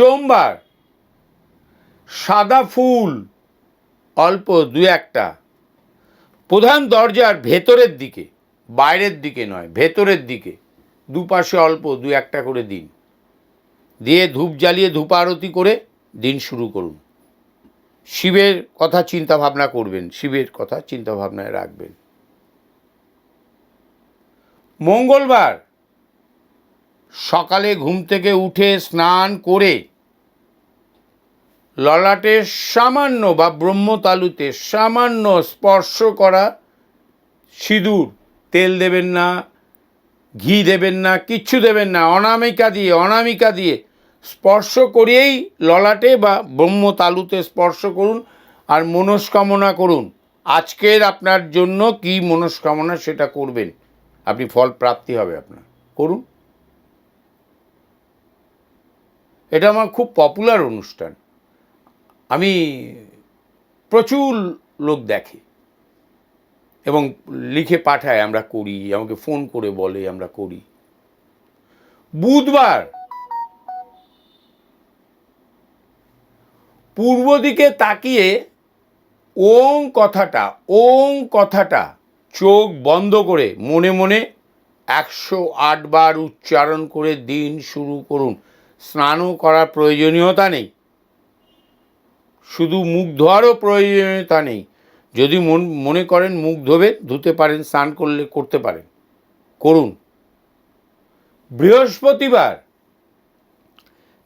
সোমবার সাদা ফুল, অল্প দু একটা, প্রধান দরজার ভেতরের দিকে, বাইরের দিকে নয়, ভেতরের দিকে, দুপাশে অল্প দু একটা করে দিন। দিয়ে ধূপ জ্বালিয়ে, ধূপ আরতি করে দিন শুরু করুন। শিবের কথা চিন্তা ভাবনা করবেন, শিবের কথা চিন্তা ভাবনায় রাখবেন। মঙ্গলবার সকালে ঘুম থেকে উঠে স্নান করে ললাটে সামান্য বা ব্রহ্মতালুতে সামান্য স্পর্শ করা সিঁদুর। তেল দেবেন না, ঘি দেবেন না, কিচ্ছু দেবেন না, অনামিকা দিয়ে অনামিকা দিয়ে স্পর্শ করিয়েই ললাটে বা ব্রহ্মতালুতে স্পর্শ করুন আর মনস্কামনা করুন। আজকের আপনার জন্য কি মনস্কামনা সেটা করবেন। আপনি ফল প্রাপ্তি হবে আপনার। করুন। এটা আমার খুব পপুলার অনুষ্ঠান। আমি প্রচুর লোক দেখে এবং লিখে পাঠায়, আমরা করি, আমাকে ফোন করে বলে, আমরা করি। বুধবার পূর্ব দিকে তাকিয়ে ওং কথাটা ওং কথাটা চোখ বন্ধ করে মনে মনে একশো বার উচ্চারণ করে দিন শুরু করুন। স্নানও করার প্রয়োজনীয়তা নেই। শুধু মুখ ধোয়ারও প্রয়োজনীয়তা নেই। যদি মন, মনে করেন মুখ ধোবে, ধুতে পারেন, স্নান করলে, করতে পারেন। করুন। বৃহস্পতিবার।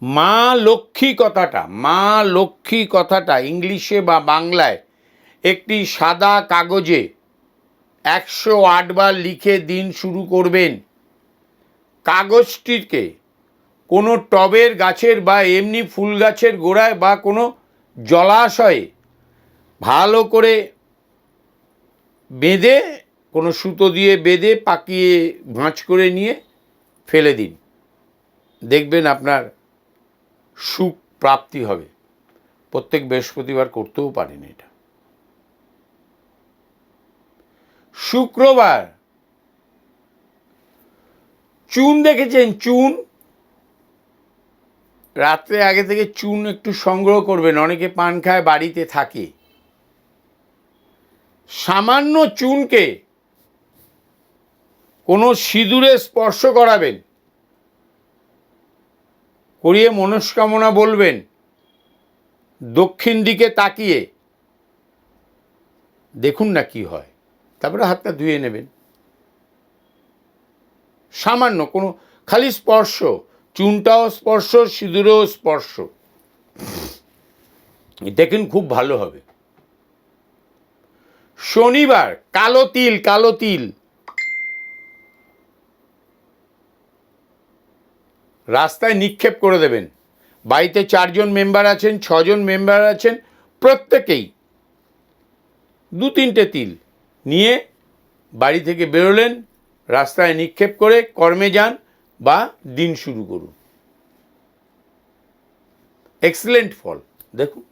মা লক্ষ্মী কথাটা, মা লক্ষ্মী কথাটা ইংলিশে বা বাংলায় একটি সাদা কাগজে একশো আটবার লিখে দিন শুরু করবেন। কাগজটিকে কোনো টবের গাছের বা এমনি ফুল গাছের গোড়ায় বা কোনো জলাশয়ে ভালো করে বেঁধে, কোনো সুতো দিয়ে বেঁধে পাকিয়ে ভাঁজ করে নিয়ে ফেলে দিন। দেখবেন আপনার সুখ প্রাপ্তি হবে। প্রত্যেক বৃহস্পতিবার করতেও পারেন এটা। শুক্রবার। চুন দেখেছেন? চুন রাত্রে আগে থেকে চুন একটু সংগ্রহ করবেন। অনেকে পান খায়, বাড়িতে থাকে। সামান্য চুনকে কোনো সিঁদুরে স্পর্শ করাবেন। করিয়ে মনস্কামনা বলবেন। দক্ষিণ দিকে তাকিয়ে। দেখুন না কি হয়। তারপরে হাতটা ধুয়ে নেবেন। সামান্য কোনো, খালি স্পর্শ। চুনটাও স্পর্শ, সিঁদুরেও স্পর্শ। দেখুন খুব ভালো হবে। শনিবার, কালো তিল কালো তিল। রাস্তায় নিক্ষেপ করে দেবেন। বাড়িতে চারজন মেম্বার আছেন, ছজন মেম্বার আছেন, প্রত্যেকেই দু তিনটে তিল নিয়ে বাড়ি থেকে বেরোলেন, রাস্তায় নিক্ষেপ করে কর্মে যান। বা দিন শুরু করুন। এক্সেলেন্ট ফল। দেখুন,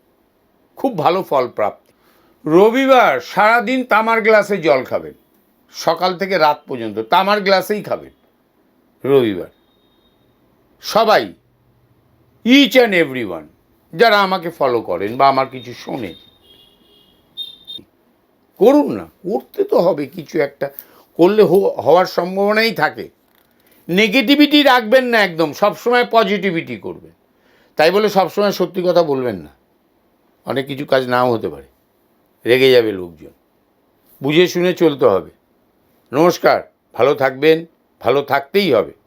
খুব ভালো ফল প্রাপ্তি। রবিবার সারাদিন তামার গ্লাসে জল খাবেন। সকাল থেকে রাত পর্যন্ত তামার গ্লাসেই খাবেন রবিবার। সবাই ইচ অ্যান্ড এভরি ওয়ান যারা আমাকে ফলো করেন বা আমার কিছু শোনেন, করুন না, করতে তো হবে, কিছু একটা করলে হওয়ার সম্ভাবনাই থাকে। নেগেটিভিটি রাখবেন না একদম, সবসময় পজিটিভিটি করবেন। তাই বলে সবসময় সত্যি কথা বলবেন না। অনেক কিছু কাজ নাও হতে পারে। রেগে যাবে লোকজন। বুঝে শুনে চলতে হবে। নমস্কার, ভালো থাকবেন, ভালো থাকতেই হবে।